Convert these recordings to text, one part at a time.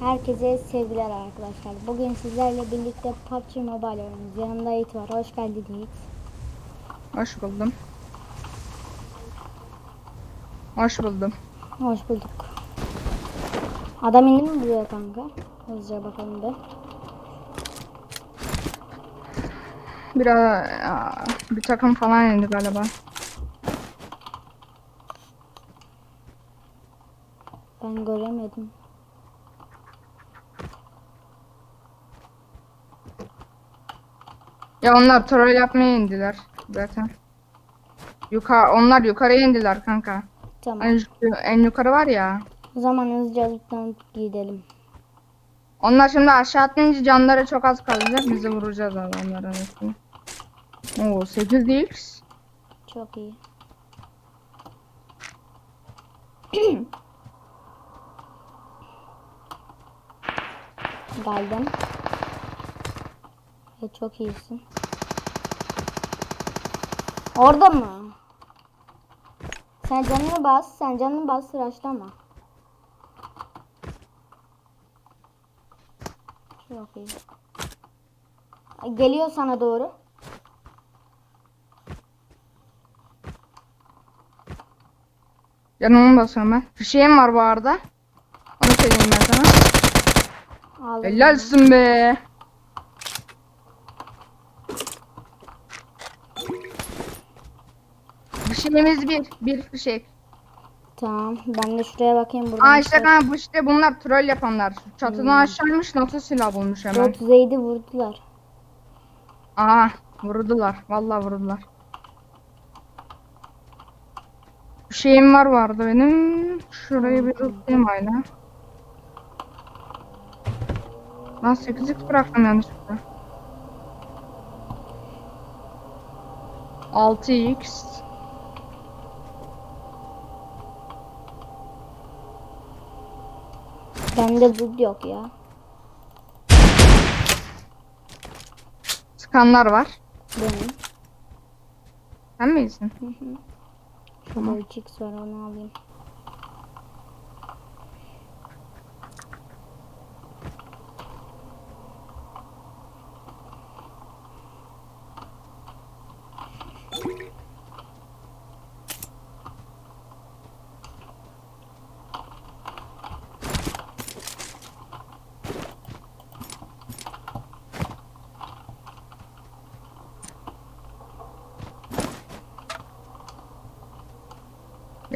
Herkese sevgiler arkadaşlar. Bugün sizlerle birlikte PUBG Mobile oynuyoruz. Yanımda Yiğit var. Hoş geldin Yiğit. Hoş buldum. Hoş buldum. Hoş bulduk. Adam indi mi buraya kanka? Hızlıca bakalım bir. Biraz bir takım falan indi galiba. Ben göremedim. Ya onlar troll yapmaya indiler zaten. Yukarı onlar yukarıya indiler kanka. Tamam. En, en yukarı var ya. O zaman hızlıca lütfen gidelim. Onlar şimdi aşağı atlayınca canları çok az kalacak. Biz de vuracağız adamların hepsini. Oo 8x. Çok iyi. Geldim. Evet, çok iyisin. Orada mı? Sen canını bas, sen canını bas, sıraşlama. Çok iyi. Geliyor sana doğru. Canımı basıyorum ben. Fişeğim var bu arada. Onu söyleyeyim ben sana. Helalsin be. Fişeğimiz bir. Bir fişek. Tamam. Ben de şuraya bakayım buradan. Aa işte kanka bu işte bunlar troll yapanlar. Çatıdan aşağıymış nasıl silah bulmuş hemen. 37 vurdular. Aa vurdular. Vallahi vurdular. Bir şeyim var vardı benim. Şurayı bir tutayım hala. Lan 8x bıraktım yanlışlıkla. 6x. Bende bud yok ya. Skanlar var. Benim. Sen misin? Şurada 3x var onu alayım.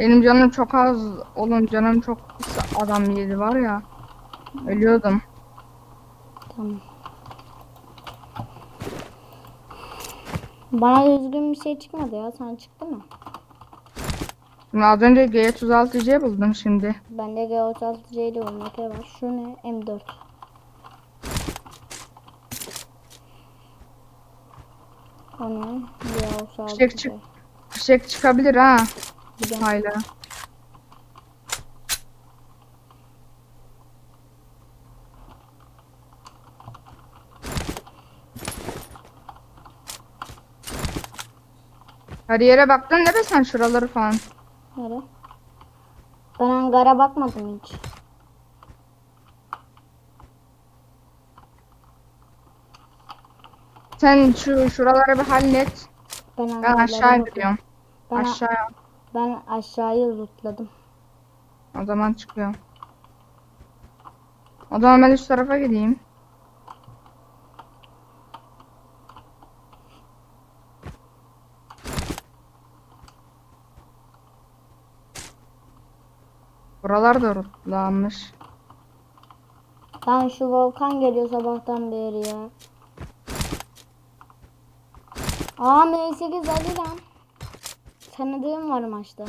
Benim canım çok az. Oğlum canım çok kısa adam yedi var ya. Ölüyordum. Tamam. Bana düzgün bir şey çıkmadı ya. Sana çıktı mı? Şimdi az önce G36C buldum şimdi. Bende G36C ile UMP var. Şu ne? M4. O ne? Fişek çık. G36C. Fişek çıkabilir ha. Biliyorum. Hala. Her yere baktın değil mi sen şuraları falan? Nere? Ben hangara bakmadım hiç. Sen şu şuraları bir hallet. Ben, Ben aşağı gidiyorum. Ben, Aşağıya. Ben aşağıyı lootladım. O zaman çıkıyorum. O zaman ben üst tarafa gideyim. Buralar da rutlanmış. Lan şu volkan geliyor sabahtan beri ya. Aa M8 hadi lan. Tanıdığım var maçta.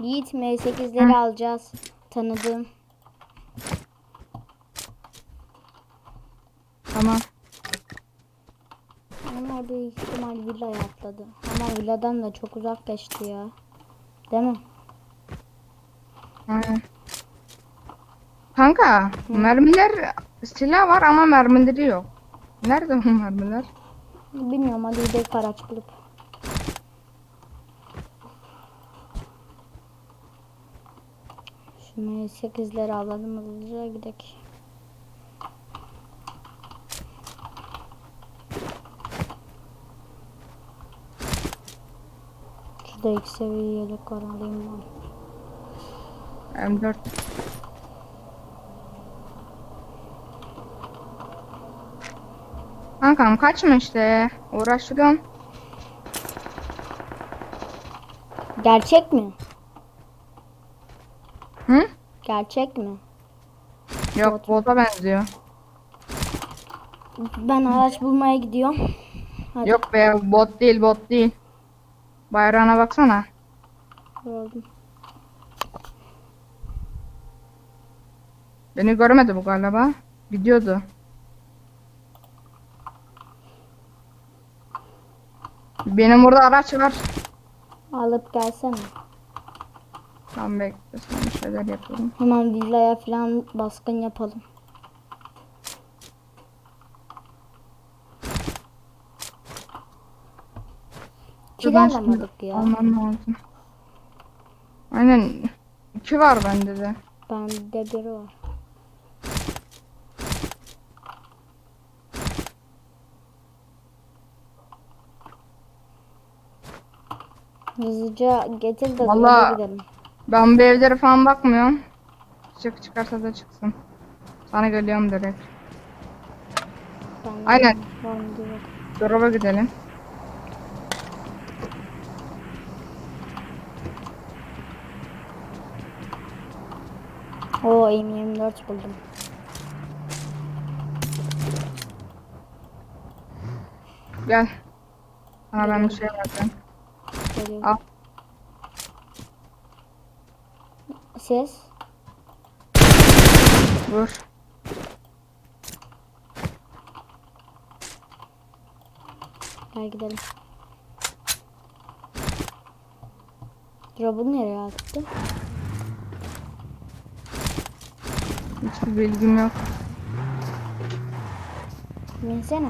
Yiğit M8'leri alacağız. Tanıdığım. Tamam. Onlar büyük ihtimal villaya atladı. Ama villadan da çok uzaklaştı ya. Değil mi? Aynen. Kanka, mermiler silah var ama mermileri yok. Nerede bu mermiler? Bilmiyorum hadi gidelim araç bulup. Şimdi 8'leri alalım hızlıca gidelim. Şurada ilk seviye yelek var alayım ben. M4 Kankam kaçma işte. Uğraştırıyorsun. Gerçek mi? Hı? Gerçek mi? Yok bota benziyor. Ben araç bulmaya gidiyorum. Hadi. Yok be bot değil bot değil. Bayrağına baksana. Gördüm. Beni görmedi bu galiba. Gidiyordu. Benim burada araç var. Alıp gelsene. Tam bekle sana şeyler yapıyorum. Hemen villaya falan baskın yapalım. Şuradan Kill şimdi alamadık ya. Almam lazım. Aynen. iki var bende de. Bende biri var. Hızlıca getir de Vallahi- gidelim. Ben bu evlere falan bakmıyorum. Çık çıkarsa da çıksın. Sana geliyorum direkt. Ben Aynen. Drop'a gidelim. Oo M24 buldum. Gel. Sana ben bir şey vereceğim. Geliyor. Al. Ses. Vur. Gel gidelim. Drop'u nereye attı? Hiçbir bilgim yok. Binsene.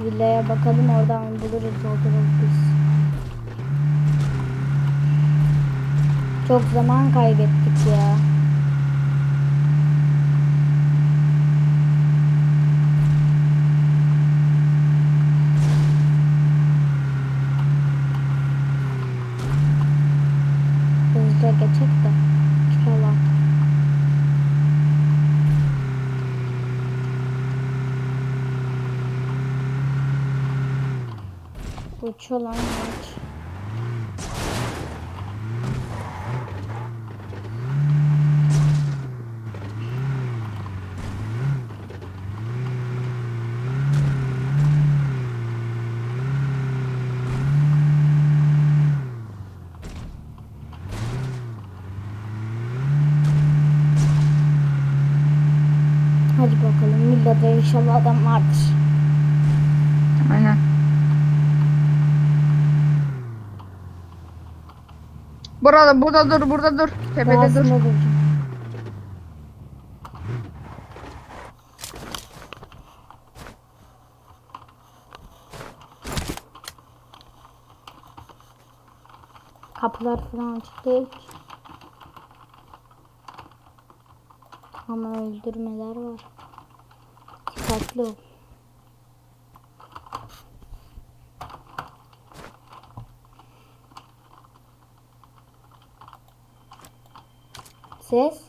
Villaya bakalım oradan buluruz doldururuz biz. Çok zaman kaybettik ya. Hızlıca geçecek de. Çıkalım. Uçuyor lan. Hadi bakalım. Millete inşallah adam vardır. Aynen. Burada, burada dur, burada dur. Tepede dur. Boğazında duracağım. Kapılar falan açık değil ki. Ama öldürmeler var. Dikkatli ol. Ses.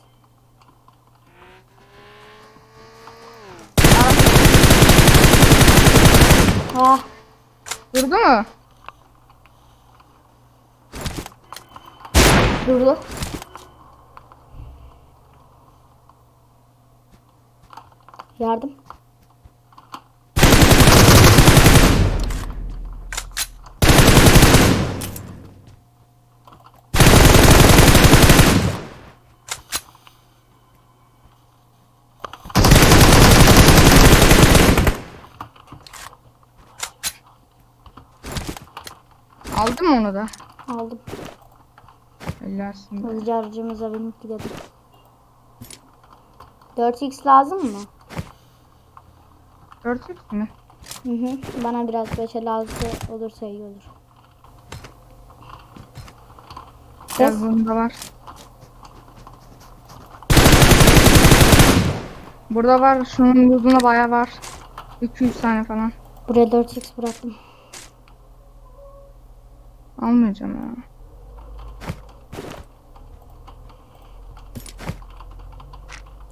Ah, Durdu mu? durdu. Yardım. Aldın mı onu da? Aldım. Ellersin. Hızlıca aracımıza binip gidelim. 4x lazım mı? 4 mi? Hı hı. Bana biraz 5'e lazım olursa iyi olur. Ses. bunda var. Burada var. Şunun uzuna baya var. 200 tane falan. Buraya 4x bıraktım. Almayacağım ya.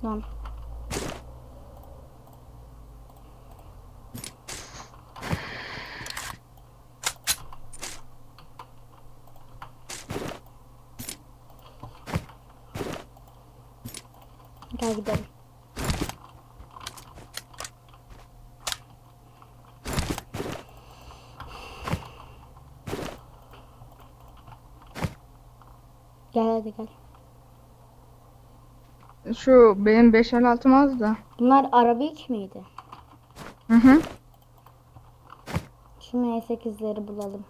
Lan. Gel gidelim. Gel hadi gel. Şu benim 556'm az da. Bunlar Arabik miydi? Hı hı. Şu M8'leri bulalım.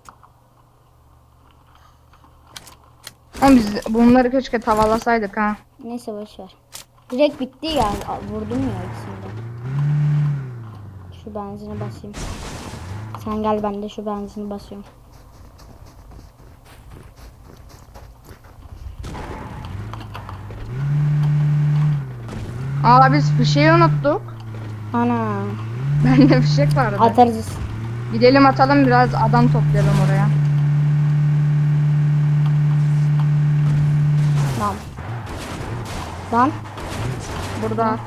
Ama biz bunları keşke tavalasaydık ha. Neyse boş ver. Direkt bitti ya. Vurdum ya ikisini. Şu benzini basayım. Sen gel ben de şu benzini basıyorum. Aa biz fişeği unuttuk. Ana. Bende fişek vardı. Atarız. Gidelim atalım biraz adam toplayalım oraya. Lan. Lan. Burada at.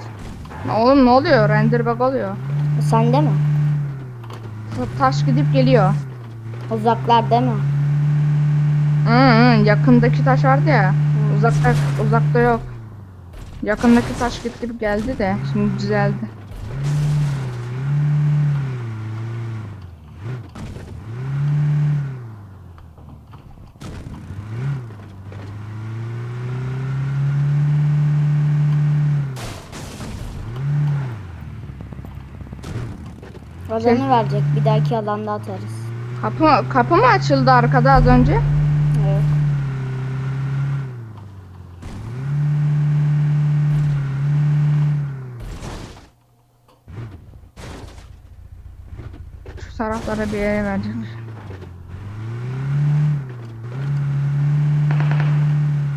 Oğlum ne oluyor? Render bug oluyor. Bu sende mi? Taş gidip geliyor. Uzaklar değil mi? Hı hı, yakındaki taş vardı ya. Hı. Uzakta uzakta yok. Yakındaki taş gidip geldi de şimdi düzeldi. Şey- verecek. Bir dahaki alanda atarız. Kapı kapı mı açıldı arkada az önce? Evet. Taraflara bir yere verecek.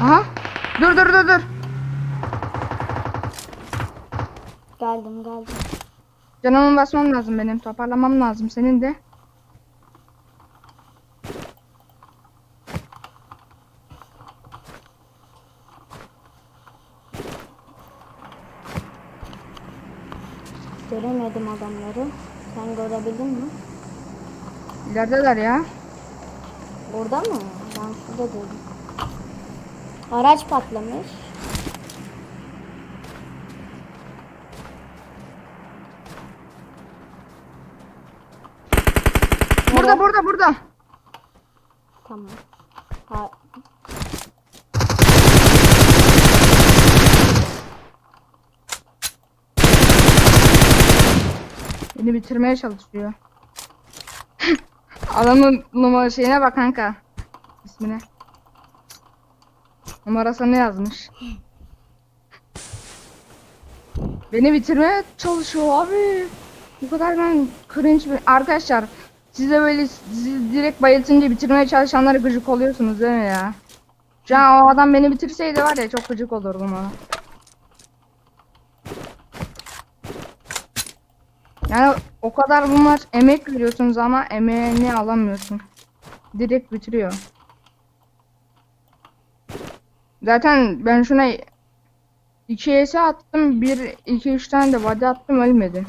Aha. Dur dur dur dur. Geldim geldim. Canımı basmam lazım benim. Toparlamam lazım. Senin de. Göremedim adamları. Sen görebildin mi? İlerideler ya. Orada mı? Ben şurada değilim. Araç patlamış. Burada burada burada. Tamam. Ha, Beni bitirmeye çalışıyor. Adamın numara şeyine bak kanka. İsmine. Numarasını yazmış. Beni bitirmeye çalışıyor abi. Bu kadar ben cringe bir... Arkadaşlar siz de böyle sizi direkt bayıltınca bitirmeye çalışanlara gıcık oluyorsunuz değil mi ya? Şu an o adam beni bitirseydi var ya çok gıcık olurdum ona. Yani o kadar bunlar emek veriyorsunuz ama emeğini alamıyorsun. Direkt bitiriyor. Zaten ben şuna 2 ES attım. 1 2 3 tane de vade attım ölmedi.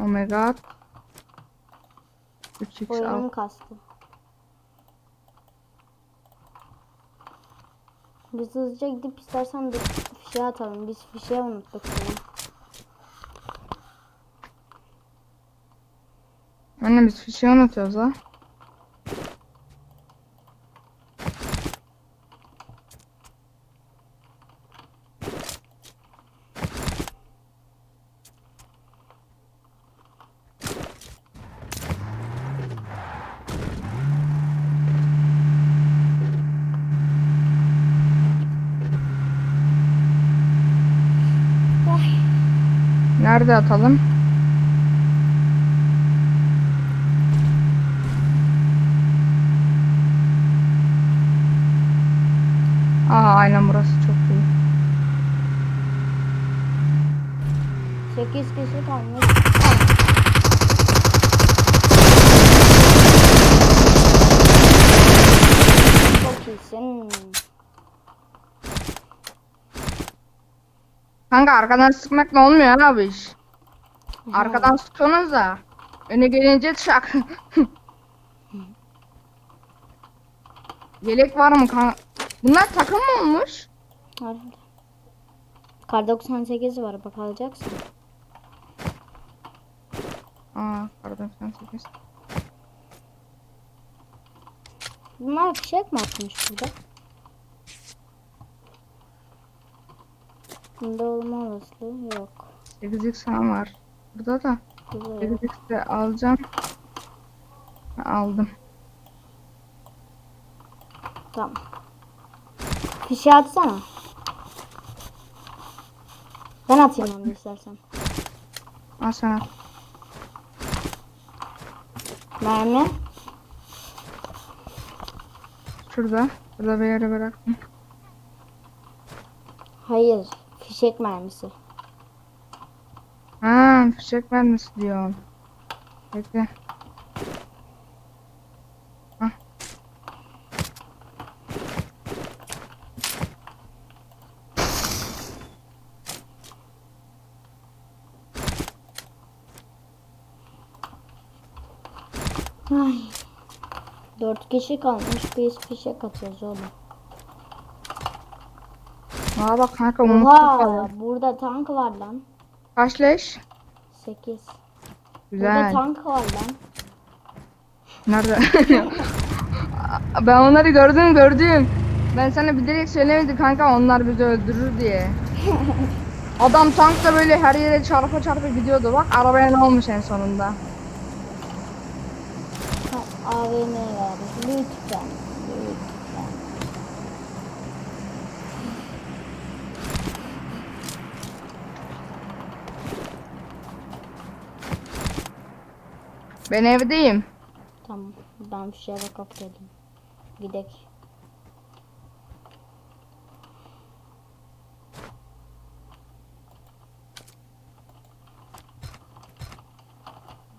Oh my god. 3x oyunum al. kastı. Biz hızlıca gidip istersen bir fişe atalım. Biz fişe unuttuk yine. Anne biz fişeği unutuyoruz ha. Köprüde atalım. Aa aynen burası çok iyi. 8 kişi kalmış. Çok iyisin. Kanka arkadan sıkmakla olmuyor abi iş. Arkadan sıkıyorsunuz da. Öne gelince çak. Yelek var mı kanka? Bunlar takım mı olmuş? Var. Kar 98 var bak alacaksın. Aa sen sekiz. Bunlar fişek mi atmış burada? Bunda olma olasılığı yok. 8x falan var. Burada da Burada yok. 8x de alacağım. Aldım. Tamam. Fişe atsana. Ben atayım onu istersen. Al sana. Mermi. Şurada. Burada bir yere bıraktım. Hayır. Fişek mermisi. Ha fişek mermisi diyorum. Bekle. Hah. Ay. Dört kişi kalmış. Biz fişek atıyoruz oğlum. Aa bak kanka. Oha. Burada tank var lan. Kaç leş? 8. Burada Güzel. tank var lan. Nerede? ben onları gördüm gördüm. Ben sana bilerek söylemedim kanka onlar bizi öldürür diye. Adam tankla böyle her yere çarpa çarpa gidiyordu. Bak arabaya ne olmuş en sonunda. Ha, AVM. Lütfen. Lütfen. Ben evdeyim. Tamam. Ben fişeğe bakıp geldim. Gidek.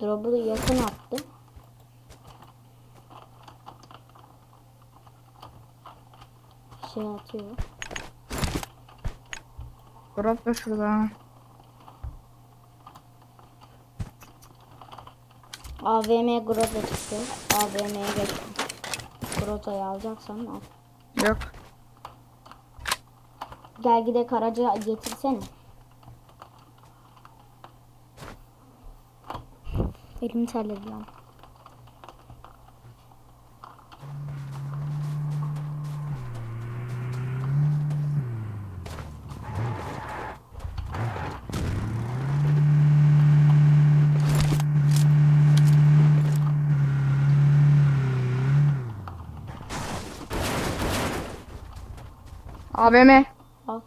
Drop'u yakın attı. Şey atıyor. Drop da şurada. AVM Groza çıktı. AVM'ye geçtim. Groza'yı alacaksan al. Yok. Gel gidek aracı getirsene. Elim terledi lan. AVM. Al.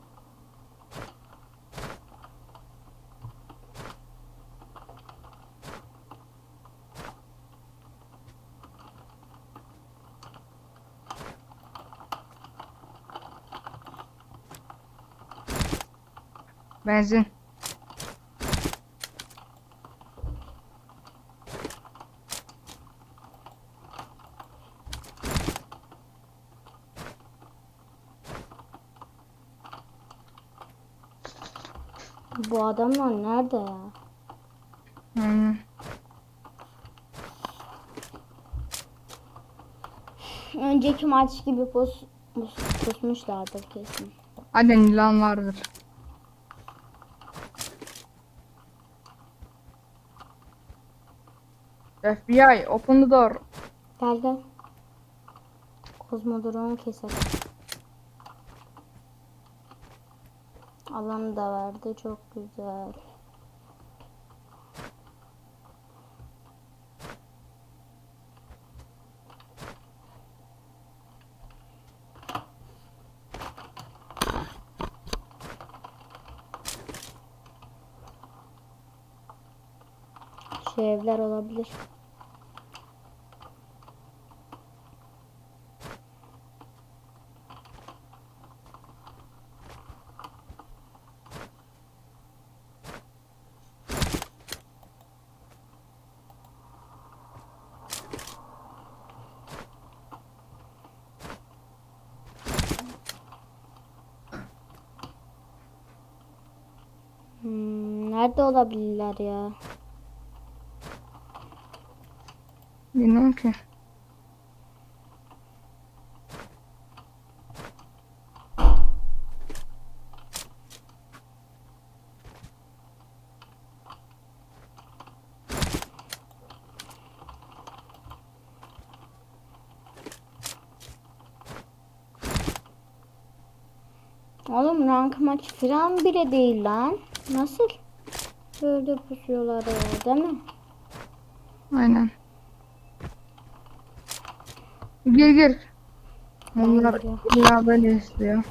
Benzin. Bu adamlar nerede ya? Hmm. Önceki maç gibi pos, pos, pusmuşlardır kesin. Aynen ilan vardır. FBI open the door. Gel gel. Kozmodromu keselim. Alanı da verdi. Çok güzel. Şu evler olabilir. Nerede olabilirler ya? Bilmiyorum ki. Oğlum rank maç falan bile değil lan. Nasıl? Böyle pusuyorlar ya değil mi? Aynen. Gir gir. Onlar illa böyle istiyor.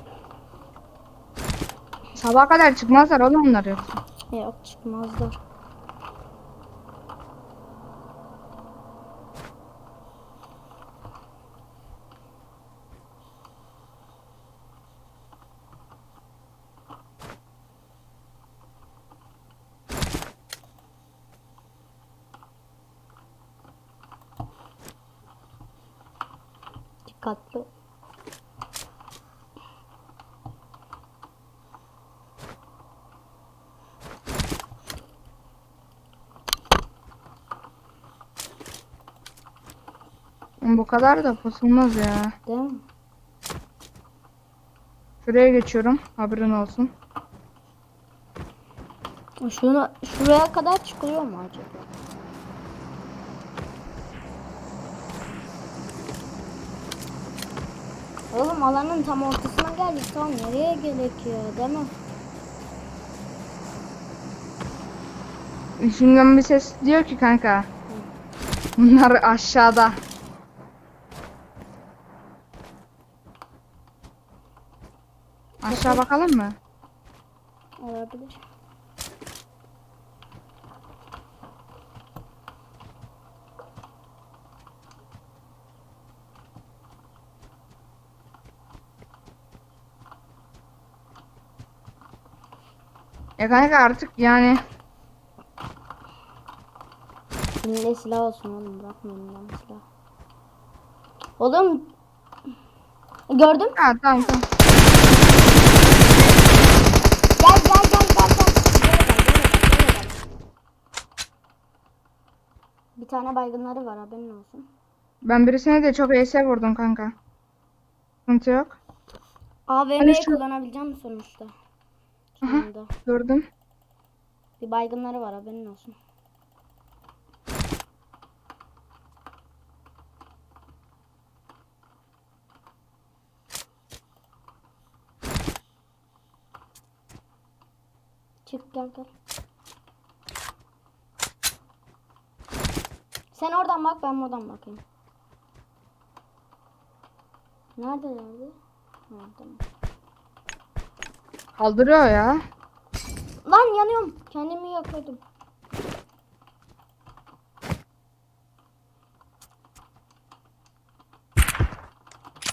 Sabah kadar çıkmazlar oğlum onlar yoksa. Yok çıkmazlar. Dikkatli. ol. Bu kadar da pusulmaz ya. Değil mi? Şuraya geçiyorum. Haberin olsun. Şunu, şuraya kadar çıkıyor mu acaba? Oğlum alanın tam ortasına geldik. Tam nereye gerek ya değil mi? İçimden bir ses diyor ki kanka. Bunlar aşağıda. Aşağı bakalım mı? Olabilir. Ya kanka artık yani Elinde silah olsun oğlum. Bırakma elinden silah. Oğlum. Gördüm. ha tamam tamam. Gel gel gel gel gel. Buraya gel, buraya gel, buraya gel. Bir tane baygınları var haberin olsun. Ben birisine de çok ES vurdum kanka. Sıkıntı yok. AVM'yi Hani şu- kullanabileceğim sonuçta. Aha. Gördüm. Bir baygınları var haberin olsun. Çık gel gel. Sen oradan bak ben buradan bakayım. Nerede nerede? Kaldırıyor ya. Lan yanıyorum. Kendimi yakıyordum.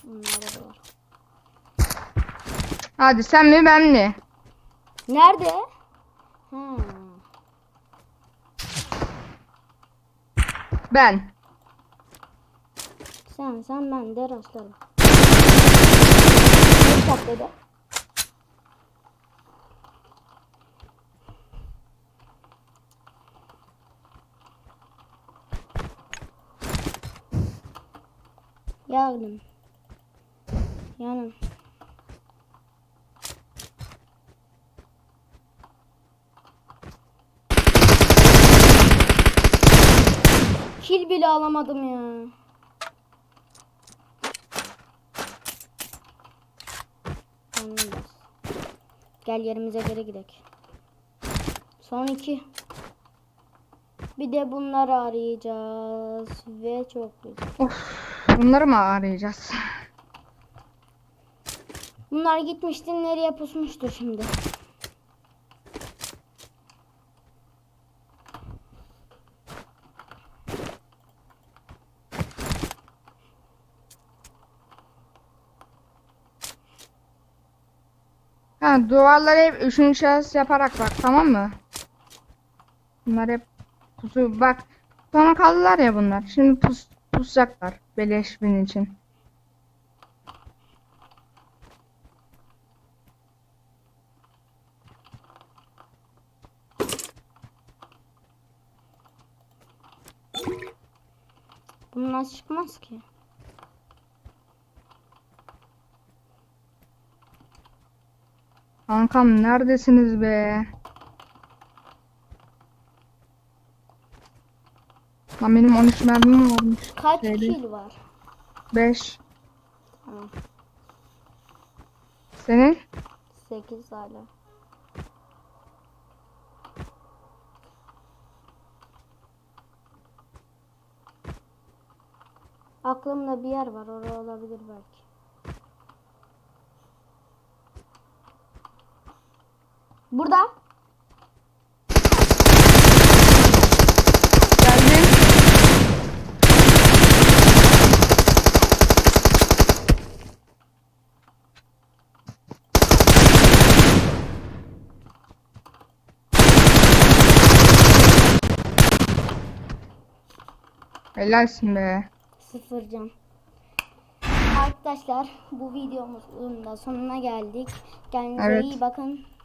Var. Hadi sen mi ben mi? Nerede? Hmm. Ben. Sen sen ben de rastlarım. Ne patladı? Yanım. Yanım. Kill bile alamadım ya. Gel yerimize geri gidelim. Son iki. Bir de bunları arayacağız ve çok güzel. Of. Bunları mı arayacağız? Bunlar gitmişti nereye pusmuştur şimdi. Ha duvarları hep üçüncü şahıs yaparak bak tamam mı? Bunlar hep pusu bak sonra kaldılar ya bunlar. Şimdi pus pusacaklar beleşbin için. Bunlar çıkmaz ki. Kankam neredesiniz be? Lan benim 13 mermim varmış. Kaç Şeyde. kill var? 5. Tamam. Senin? 8 hala. Aklımda bir yer var. Orada olabilir belki. Burada. Geldin. Helalsin be. Sıfır can. Arkadaşlar bu videomuzun da sonuna geldik. Kendinize Evet. iyi bakın.